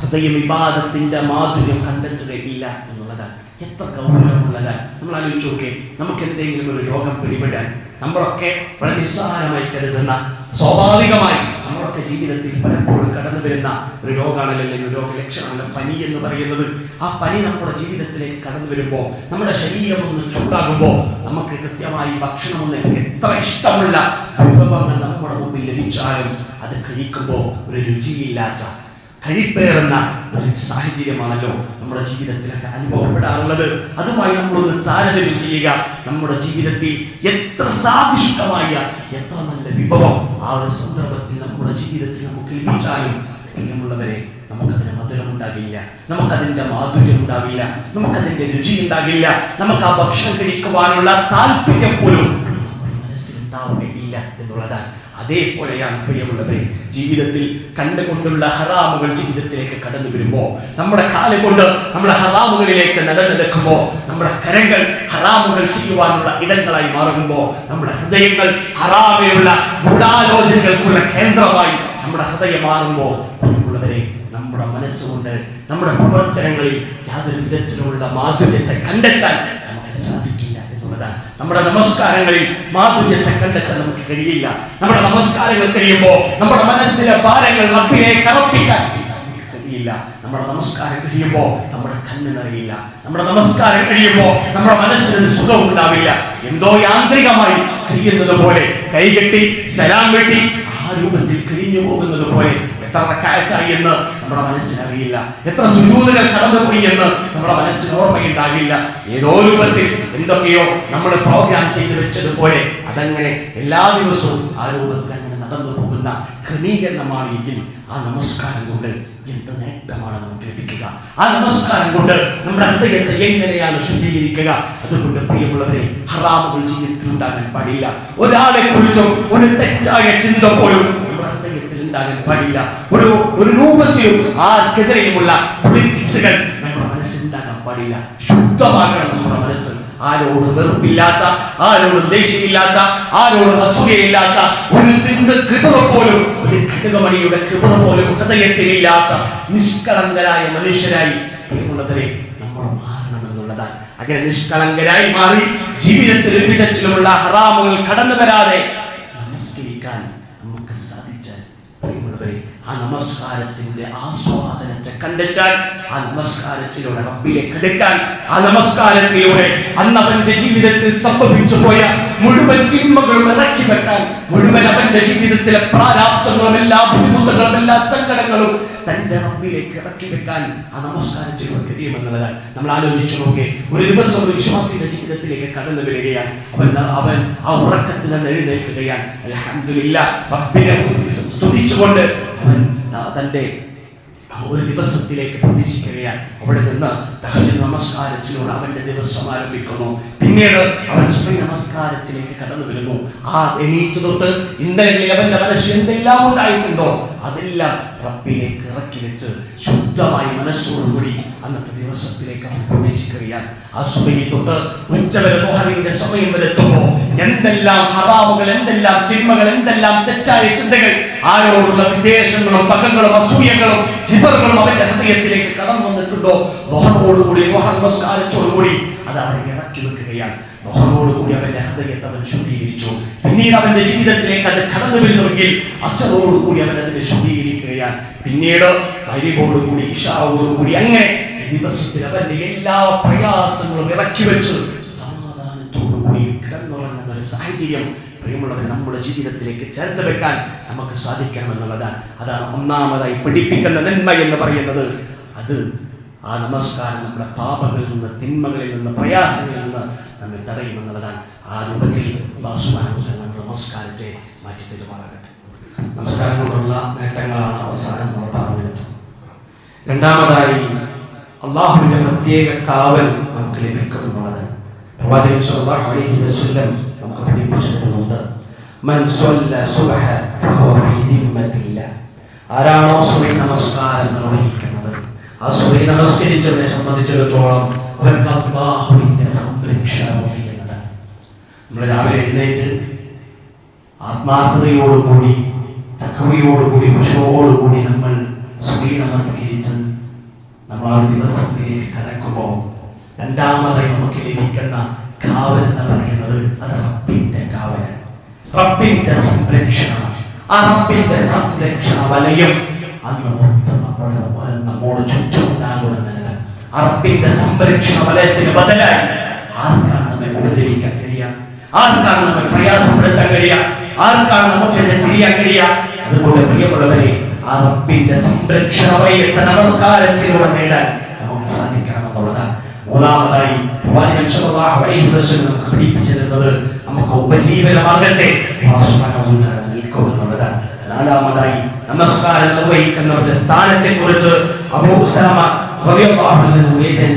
ഹൃദയം വിവാദത്തിന്റെ മാധുര്യം കണ്ടെത്തുകയില്ല എന്നുള്ളതാണ്. എത്ര ഗൗരവമുള്ളതാണ്. നമ്മൾ ആലോചിച്ച് നോക്കേ നമുക്ക് എന്തെങ്കിലും ഒരു രോഗം പിടിപെടാൻ നമ്മളൊക്കെ വളരെ നിസ്സാരമായി കരുതുന്ന സ്വാഭാവികമായി നമ്മളൊക്കെ ജീവിതത്തിൽ പലപ്പോഴും കടന്നു വരുന്ന ഒരു രോഗമാണല്ലോ അല്ലെങ്കിൽ പനി എന്ന് പറയുന്നത്. ആ പനി നമ്മുടെ ജീവിതത്തിലേക്ക് കടന്നു വരുമ്പോൾ നമ്മുടെ ശരീരം ഒന്ന് ചൂടാകുമ്പോൾ നമുക്ക് കൃത്യമായി ഭക്ഷണം ഒന്ന് എനിക്ക് എത്ര ഇഷ്ടമുള്ള വിഭവങ്ങൾ നമ്മുടെ മുമ്പിൽ ലഭിച്ചാലും അത് കഴിക്കുമ്പോൾ ഒരു രുചിയില്ലാത്ത കഴിപ്പേറുന്ന ഒരു സാഹചര്യമാണല്ലോ നമ്മുടെ ജീവിതത്തിലൊക്കെ അനുഭവപ്പെടാറുള്ളത്. അതുമായി നമ്മളൊന്ന് താരതമ്യം ചെയ്യുക. നമ്മുടെ ജീവിതത്തിൽ എത്ര സ്വാദിഷ്ടമായ എത്ര നല്ല വിഭവം ആ ഒരു സന്ദർഭത്തിൽ നമ്മുടെ ജീവിതത്തിൽ നമുക്ക് ലഭിച്ചാലും പ്രിയമുള്ളവരെ നമുക്കതിന് മധുരം ഉണ്ടാകില്ല നമുക്കതിന്റെ മാധുര്യം ഉണ്ടാവില്ല നമുക്കതിന്റെ രുചി ഉണ്ടാകില്ല നമുക്ക് ആ ഭക്ഷണം കഴിക്കുവാനുള്ള താല്പര്യം പോലും മനസ്സിലുണ്ടാവുകയില്ല എന്നുള്ളതാണ് അതേപോലെയാണ് പ്രിയമുള്ളത്. ജീവിതത്തിൽ കണ്ടുകൊണ്ടുള്ള ഹറാമുകൾ ജീവിതത്തിലേക്ക് കടന്നു വരുമ്പോ നമ്മുടെ കാൽ കൊണ്ട് നമ്മുടെ ഹറാമുകളിലേക്ക് നടന്നെടുക്കുമ്പോ നമ്മുടെ കരങ്ങൾ ഹറാമുകൾ ചെയ്യുവാനുള്ള ഇടങ്ങളായി മാറുമ്പോ നമ്മുടെ ഹൃദയങ്ങൾ ഹറാമിലുള്ള ഗൂഢാലോചനകൾക്കുള്ള കേന്ദ്രമായി നമ്മുടെ ഹൃദയം മാറുമ്പോ പ്രിയമുള്ളവരെ നമ്മുടെ മനസ്സുകൊണ്ട് നമ്മുടെ പ്രവർത്തനങ്ങളിൽ യാതൊരു വിധത്തിലുള്ള മാധുര്യത്തെ കണ്ടെത്താൻ നമുക്ക് സാധിക്കില്ല എന്നുള്ളതാണ് നമ്മുടെ നമസ്കാരങ്ങളിൽ മാധുര്യത്തെ കണ്ടെത്താൻ നമുക്ക് കഴിയില്ല. നമ്മുടെ നമസ്കാരങ്ങൾ കഴിയുമ്പോൾ നമ്മുടെ മനസ്സിലെ ഭാരങ്ങൾ റബ്ബിനെ കറപ്പിക്കാൻ കഴിയില്ല. നമ്മുടെ നമസ്കാരം കഴിയുമ്പോൾ നമ്മുടെ കണ്ണ് നിറയില്ല. നമ്മുടെ നമസ്കാരം കഴിയുമ്പോൾ നമ്മുടെ മനസ്സിനൊരു സുഖം ഉണ്ടാവില്ല. എന്തോ യാന്ത്രികമായി ചെയ്യുന്നത് പോലെ കൈകെട്ടി സലാം കെട്ടി ആ രൂപത്തിൽ കഴിഞ്ഞു പോകുന്നത് പോലെ എത്ര റക്കായറ്റായി എന്ന് നമ്മുടെ മനസ്സിനറിയില്ല. എത്ര സുജൂതുകൾ കടന്നുപോയി എന്ന് നമ്മുടെ മനസ്സിന് ഓർമ്മയുണ്ടാകില്ല. ഏതോ രൂപത്തിൽ എന്തൊക്കെയോ നമ്മൾ പ്രോഗ്രാം ചെയ്തു വെച്ചതുപോലെ അതങ്ങനെ എല്ലാ ദിവസവും ആ രൂപത്തിൽ അങ്ങനെ നടന്നു പോകുന്ന ക്രമീകരണമാണ് എങ്കിൽ ആ നമസ്കാരം കൊണ്ട് എന്ത് നേട്ടമാണ് നമുക്ക് ലഭിക്കുക? ആ നമസ്കാരം കൊണ്ട് നമ്മുടെ ഹൃദയത്തെ എങ്ങനെയാണ് ശുദ്ധീകരിക്കുക? അതുകൊണ്ട് പ്രിയമുള്ളവരെ ഹറാമുകൾ ജീവിതത്തിൽ ഉണ്ടാകാൻ പാടില്ല. ഒരാളെ കുറിച്ചും ഒരു തെറ്റായ ചിന്ത പോലും ഉണ്ടാകാൻ പാടില്ല. ഒരു ഒരു രൂപത്തിലും ആർക്കെതിരെയുമുള്ള പൊളിറ്റിക്സുകൾ നമ്മുടെ മനസ്സിൽ ഉണ്ടാകാൻ പാടില്ല. ശുദ്ധമാകണം നമ്മുടെ മനസ്സ്. ആരോട് വെറുപ്പില്ലാത്ത ആരോട് ദേഷ്യമില്ലാത്ത ആരോട് അസൂയയില്ലാത്ത ഒരു തിന്ത കൃപ പോലും ഒരു ഘടകമണിയുടെ കൃപ പോലും ഹൃദയത്തിലില്ലാത്ത നിഷ്കളങ്കരായ മനുഷ്യരായി പ്രിയമുള്ളവരെ നമ്മൾ മാറണമെന്നുള്ളതാണ് അങ്ങനെ നിഷ്കളങ്കരായി മാറി ജീവിതത്തിൽ വിധത്തിലുമുള്ള ഹറാമുകൾ കടന്നു വരാതെ നമസ്കരിക്കാൻ നമുക്ക് സാധിച്ചാൽ പ്രിയമുള്ളവരെ ആ നമസ്കാരത്തിന്റെ ആസ്വാദനത്തെ കണ്ടെത്താൻ ആ നമസ്കാരത്തിലൂടെ റബ്ബിലേക്ക് എടുക്കാൻ ആ നമസ്കാരത്തിലൂടെ അന്ന് അവന്റെ ജീവിതത്തിൽ സംഭവിച്ചു പോയ മുഴുവൻ ചിന്മകളും ഇറക്കി വെക്കാൻ മുഴുവൻ അവന്റെ ജീവിതത്തിലെ പ്രാരാബ്ദങ്ങളും എല്ലാ ബുദ്ധിമുട്ടുകളും എല്ലാ സങ്കടങ്ങളും തന്റെ റബ്ബിലേക്ക് ഇറക്കി വെക്കാൻ ആ നമസ്കാരം ചെയ്യുവാൻ കഴിയുമെന്നുള്ളതാണ്. നമ്മൾ ആലോചിച്ചു നോക്കി ഒരു ദിവസം ഒരു വിശ്വാസിയുടെ ജീവിതത്തിലേക്ക് കടന്നു വരികയാണ്. അവൻ അവൻ ആ ഉറക്കത്തിൽ നിന്ന് എഴുന്നേൽക്കുകയാണ്. അൽഹംദുലില്ലാ റബ്ബിനെ സ്തുതിച്ചുകൊണ്ട് അവൻ തന്റെ ഒരു ദിവസത്തിലേക്ക് പ്രവേശിക്കുകയാണ് അവിടെ നിന്ന് തഹജ് നമസ്കാരത്തിലൂടെ അവന്റെ ദിവസം ആരംഭിക്കുന്നു. പിന്നീട് അവൻ ശ്രീ നമസ്കാരത്തിലേക്ക് കടന്നു വരുന്നു. ആ എണീച്ചു തൊട്ട് ഇന്നലകളിൽ അവന്റെ മനസ്സിൽ എന്തെല്ലാം ഉണ്ടായിട്ടുണ്ടോ? അതെല്ലാം റബ്ബിലേക്ക് ഇറക്കി വെച്ച് ശുദ്ധമായി മനസ്സോടുകൂടി അന്നത്തെ ദിവസത്തിലേക്ക് അവൻ പ്രവേശിക്കുകയാണ് ആ സുബൈ തൊട്ട് ഉച്ചവരെ മോഹറിന്റെ സമയം വരെ എത്തുമ്പോ എന്തെല്ലാം ഹറാമുകൾ എന്തെല്ലാം തിന്മകൾ എന്തെല്ലാം തെറ്റായ ചിന്തകൾ ആരോടുള്ള വിദ്വേഷങ്ങളും പകങ്ങളും അസൂയങ്ങളും ഹിബറുകളും അവന്റെ ഹൃദയത്തിലേക്ക് കടന്നു വന്നിട്ടുണ്ടോ? മോഹനോടുകൂടി മോഹ നമസ്കാരത്തോടുകൂടി അത് അവിടെ ഇറക്കി വെക്കുകയാണ്. മോഹനോടുകൂടി അവന്റെ ഹൃദയത്തെ അവൻ ശുദ്ധീകരിച്ചു. പിന്നീട് അവന്റെ ജീവിതത്തിലേക്ക് അത് കടന്നു വരുന്നുവെങ്കിൽ അസറോടുകൂടി അവൻ അതിനെ ശുദ്ധീകരിക്കുകയാണ്. പിന്നീട് മരിവോടുകൂടി ഇഷാവോടുകൂടി അങ്ങനെ ദിവസത്തിൽ അവന്റെ എല്ലാ പ്രയാസങ്ങളും ഇറക്കി വെച്ച് സമാധാനത്തോടുകൂടി കിടന്നുറങ്ങുന്ന ഒരു സാഹചര്യം പ്രിയമുള്ളവരെ നമ്മുടെ ജീവിതത്തിലേക്ക് ചേർത്ത് വെക്കാൻ നമുക്ക് സാധിക്കണമെന്നുള്ളതാണ്. അതാണ് ഒന്നാമതായി പഠിപ്പിക്കുന്ന നന്മ എന്ന് പറയുന്നത്. അത് ആ നമസ്കാരം നമ്മുടെ പാപങ്ങളിൽ നിന്ന് തിന്മകളിൽ നിന്ന് പ്രയാസങ്ങളിൽ നിന്ന് നമ്മെ തടയുമെന്നുള്ളതാണ്. ആ രൂപത്തിൽ നമ്മുടെ നമസ്കാരത്തെ മാറ്റി തരുമാറാകട്ടെ നമസ്കാരം കൊണ്ടുള്ള നേട്ടങ്ങളാണ് അവസാനം നമ്മൾ പറഞ്ഞു രണ്ടാമതായി അള്ളാഹുവിന്റെ പ്രത്യേക കാവൽ നമുക്ക് ലഭിക്കുന്നതാണ്. പ്രവാചകൻ സല്ലല്ലാഹു അലൈഹി വസല്ലം നമുക്ക് പഠിപ്പിച്ചിട്ടുണ്ട് മൻ സല്ല സുബ്ഹ ഫഹുവ ഫീ ദിമ്മത്തില്ല ആരാണോ സുബഹി നമസ്കാരം നിർവഹിക്കുന്നത് ആ സുബഹി നമസ്കരിച്ചതിനെ സംബന്ധിച്ചിടത്തോളം അവർക്ക് അള്ളാഹുവിന്റെ സംരക്ഷണം എന്നതാണ് നമ്മൾ രാവിലെ എഴുന്നേറ്റ് ആത്മാർത്ഥതയോടുകൂടി തക്കവയോടുകൂടി ഹുഷോടുകൂടി നമ്മൾ സുബഹി നമസ്കരിച്ച് നമ്മൾ ആ ദിവസത്തിലേക്ക് കടക്കുമ്പോൾ രണ്ടാമതായി നമുക്ക് ലഭിക്കുന്ന കാവൽ എന്ന് പറയുന്നത് അത് റബ്ബിന്റെ കാവൽ. റബ്ബിന്റെ സംരക്ഷണം. ആ റബ്ബിന്റെ സംരക്ഷണ വലയം അന്ന് നമ്മോട് ചുറ്റും ഉണ്ടാകുമെന്നത് ആ റബ്ബിന്റെ സംരക്ഷണ വലയത്തിന് ബദലായി ആർക്കാണ് നമ്മെ ഉപദ്രവിക്കാൻ കഴിയുക? ആർക്കാണ് നമ്മെ പ്രയാസപ്പെടുത്താൻ കഴിയുക? ആർക്കാണ് നമുക്ക് തിരിയാൻ കഴിയുക? അതുകൊണ്ട് പ്രിയമുള്ളവരെ ആ റബ്ബിന്റെ സംരക്ഷണ വലയത്തെ നമസ്കാരത്തിലൂടെ നേടാൻ നമുക്ക് സാധിക്കണം എന്നുള്ളതാണ് മൂന്നാമതായി വസല്ലം നമുക്ക് ഉപജീവന മാർഗത്തെ നൽകുമെന്നുള്ളതാണ് നാലാമതായി നമസ്കാരം നിർവഹിക്കുന്നവരുടെ സ്ഥാനത്തെ കുറിച്ച് അബൂ ഉസാമ റളിയല്ലാഹു അൻഹു നിവേദനം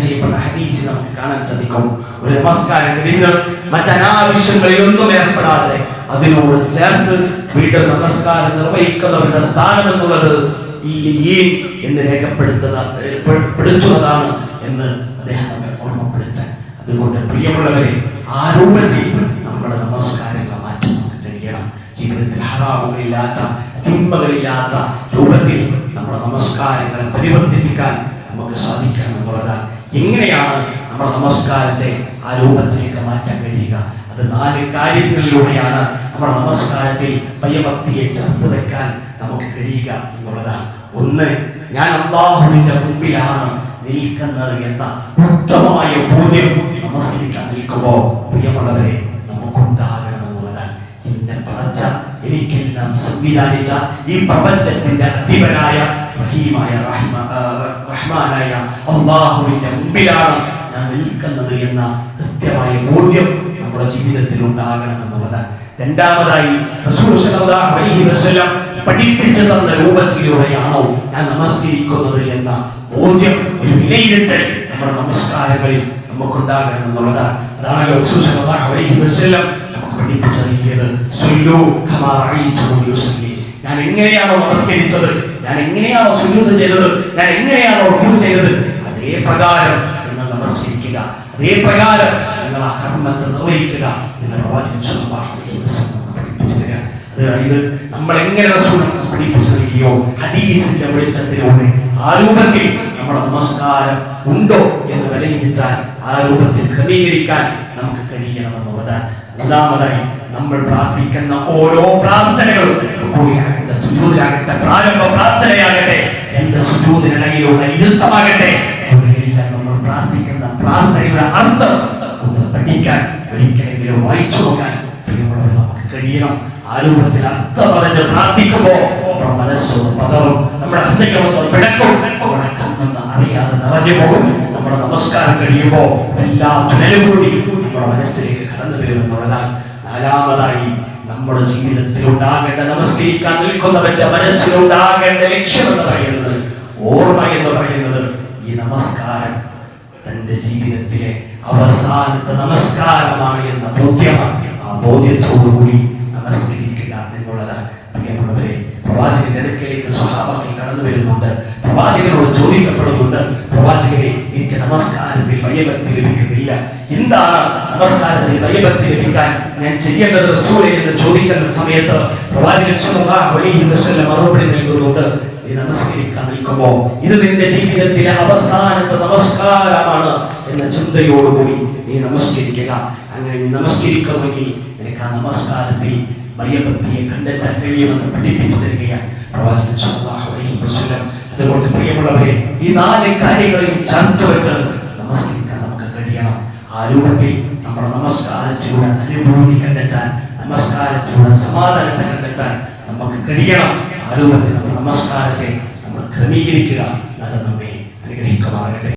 നമുക്ക് കാണാൻ സാധിക്കും. ഒരു നമസ്കാരം തിരിഞ്ഞ് മറ്റനാവശ്യങ്ങളിൽ ഒന്നും ഏർപ്പെടാതെ അതിനോട് ചേർത്ത് വീട്ടിൽ നമസ്കാരം നിർവഹിക്കുന്നവരുടെ സ്ഥാനം എന്നുള്ളത് ഈ ലീൻ എന്ന് രേഖപ്പെടുത്തുന്നതാണ് പെടുത്തുന്നതാണ് എന്ന് അദ്ദേഹം ഓർമ്മപ്പെടുത്താൻ. അതുകൊണ്ട് പ്രിയമുള്ളവരെ ആ രൂപത്തിൽ നമ്മുടെ നമസ്കാരങ്ങൾ മാറ്റി കഴിയണം. ജീവിതത്തിൽ ഹറാമുകളില്ലാത്ത തിന്മകളില്ലാത്ത രൂപത്തിൽ നമ്മുടെ നമസ്കാരങ്ങളെ പരിവർത്തിപ്പിക്കാൻ നമുക്ക് സാധിക്കണം എന്നുള്ളതാണ്. എങ്ങനെയാണ് നമ്മുടെ നമസ്കാരത്തെ ആ രൂപത്തിലേക്ക് മാറ്റാൻ കഴിയുക? അത് നാല് കാര്യങ്ങളിലൂടെയാണ് നമ്മുടെ നമസ്കാരത്തിൽ ഭയഭക്തിയെ ചേർത്ത് വെക്കാൻ നമുക്ക് കഴിയുക എന്നുള്ളതാണ്. ഒന്ന് ഞാൻ അള്ളാഹുവിന്റെ മുമ്പിലാണ് നിൽക്കുന്നത് എന്ന ഉത്തമമായ ബോധ്യം നമസ്കരിക്കാൻ നിൽക്കുമ്പോൾ പ്രിയമുള്ളവരെ നമുക്കുണ്ടാകണം എന്നുള്ളതാണ്. എന്നെ പടച്ച എനിക്കെല്ലാം സംവിധാനിച്ച ഈ പ്രപഞ്ചത്തിന്റെ അധിപനായ റഹീമായ റഹ്മാനായ അള്ളാഹുവിന്റെ മുമ്പിലാണ് ഞാൻ നിൽക്കുന്നത് എന്ന കൃത്യമായ ബോധ്യം നമ്മുടെ ജീവിതത്തിൽ ഉണ്ടാകണം എന്നുള്ളത് രണ്ടാമതായി പഠിപ്പിച്ചു തന്ന രൂപത്തിലൂടെയാണോ ഞാൻ നമസ്കരിക്കുന്നത് എന്ന ബോധ്യം ഒരു വിലയിരുത്തൽ നമ്മുടെ നമസ്കാരങ്ങളിൽ നമുക്കുണ്ടാകണം എന്നുള്ളത് അതാണല്ലോ നമുക്ക് പഠിപ്പിച്ചു നൽകിയത്. ഞാൻ എങ്ങനെയാണോ നമസ്കരിച്ചത് ഞാൻ എങ്ങനെയാണോ സുജൂദ് ചെയ്തത് ഞാൻ എങ്ങനെയാണോ റുക്കൂ ചെയ്തത് അതേ പ്രകാരം നിങ്ങൾ നമസ്കരിക്കുക അതേ പ്രകാരം നിങ്ങൾ ആ കർമ്മത്തെ നിർവഹിക്കുക എന്ന് പ്രവാചകൻ സല്ലല്ലാഹു അലൈഹി വസല്ലം നമുക്ക് പഠിപ്പിച്ചു തരാം അതായത് നമ്മൾ എങ്ങനെ റസൂൽ നമുക്ക് പഠിപ്പിച്ചു നൽകിയോ ഹദീസിന്റെ വെളിച്ചത്തിലൂടെ ആ രൂപത്തിൽ നമ്മുടെ നമസ്കാരം ഉണ്ടോ എന്ന് വിലയിരുത്താൻ ആ രൂപത്തിൽ ക്രമീകരിക്കാൻ നമുക്ക് കഴിയണമെന്നുള്ളതാണ്. മൂന്നാമതായി നമ്മൾ പ്രാർത്ഥിക്കുന്ന ഓരോ പ്രാർത്ഥനകളും റുക്കൂയിലാകട്ടെ സുജൂദിലാകട്ടെ പ്രാരംഭ പ്രാർത്ഥനയാകട്ടെ എന്റെ സുജൂതിനിടയിലൂടെ ഇരുത്തമാകട്ടെ പ്രാർത്ഥനയുടെ അർത്ഥം ഒന്ന് പഠിക്കാൻ ഒരിക്കലെങ്കിലും വായിച്ചു നോക്കാൻ നമുക്ക് കഴിയണം. ആ രൂപത്തിൽ അർത്ഥം പറഞ്ഞ് പ്രാർത്ഥിക്കുമ്പോൾ നമ്മുടെ മനസ്സൊന്ന് പതറും നമ്മുടെ ഹൃദയം ഒന്ന് പിടക്കും നമ്മുടെ കണ്ണെന്ന് അറിയാതെ നിറഞ്ഞു പോകും. നമ്മുടെ നമസ്കാരം കഴിയുമ്പോൾ എല്ലാ തുനലുകൂടി നമ്മുടെ മനസ്സിലേക്ക് കടന്നു വരുമെന്നുള്ളതാണ് നാലാമതായി നമ്മുടെ ജീവിതത്തിൽ ഉണ്ടാകേണ്ട നമസ്കരിക്കാൻ നിൽക്കുന്നവന്റെ മനസ്സിലുണ്ടാകേണ്ട ലക്ഷ്യം എന്ന് പറയുന്നത് ഓർമ്മ എന്ന് പറയുന്നത് ഈ നമസ്കാരം തന്റെ ജീവിതത്തിലെ അവസാനത്തെ നമസ്കാരമാണ് എന്ന ബോധ്യമാണ് ആ ബോധ്യത്തോടുകൂടി നമസ്കരിക്കുക എന്നുള്ളതാണ്. പ്രിയമുള്ളവരെ പ്രവാചകന്റെ അടുക്കലേക്ക് സ്വഭാവത്തിൽ കടന്നു വരുന്നുണ്ട്. പ്രവാചകനോട് ചോദിക്കപ്പെടുന്നുണ്ട് പ്രവാചകരെ എനിക്ക് നമസ്കാരത്തിൽ വൈഭക്തി ലഭിക്കുന്നില്ല. എന്താണ് നമസ്കാരത്തിൽ വൈഭക്തി ലഭിക്കാൻ ഞാൻ ചെയ്യേണ്ടത് റസൂലെ? എന്ന് ചോദിക്കുന്ന സമയത്ത് പ്രവാചകൻ മറുപടി നൽകുന്നുണ്ട്. നീ നമസ്കരിക്കാൻ നിൽക്കുമ്പോ ഇത് നിന്റെ ജീവിതത്തിലെ അവസാനത്തെ നമസ്കാരമാണ് എന്ന ചിന്തയോടുകൂടി നീ നമസ്കരിക്കുക. അങ്ങനെ നീ നമസ്കരിക്കുമെങ്കിൽ നിനക്ക് ആ നമസ്കാരത്തിൽ ഭയഭക്തിയെ കണ്ടെത്താൻ കഴിയുമെന്ന് പഠിപ്പിച്ചു തരികയാണ് പ്രവാചകൻ അതുകൊണ്ട് പ്രിയമുള്ളവരെ ഈ നാല് കാര്യങ്ങളെയും ചേർത്ത് വെച്ച് നമസ്കരിക്കാൻ നമുക്ക് കഴിയണം. ആ രൂപത്തിൽ നമ്മുടെ നമസ്കാരത്തിലൂടെ അനുഭൂതി കണ്ടെത്താൻ നമസ്കാരത്തിലൂടെ സമാധാനത്തെ കണ്ടെത്താൻ നമുക്ക് കഴിയണം. ആ രൂപത്തിൽ നമ്മുടെ നമസ്കാരത്തെ നമ്മൾ ക്രമീകരിക്കുക. അത് നമ്മെ അനുഗ്രഹിക്കുമാറട്ടെ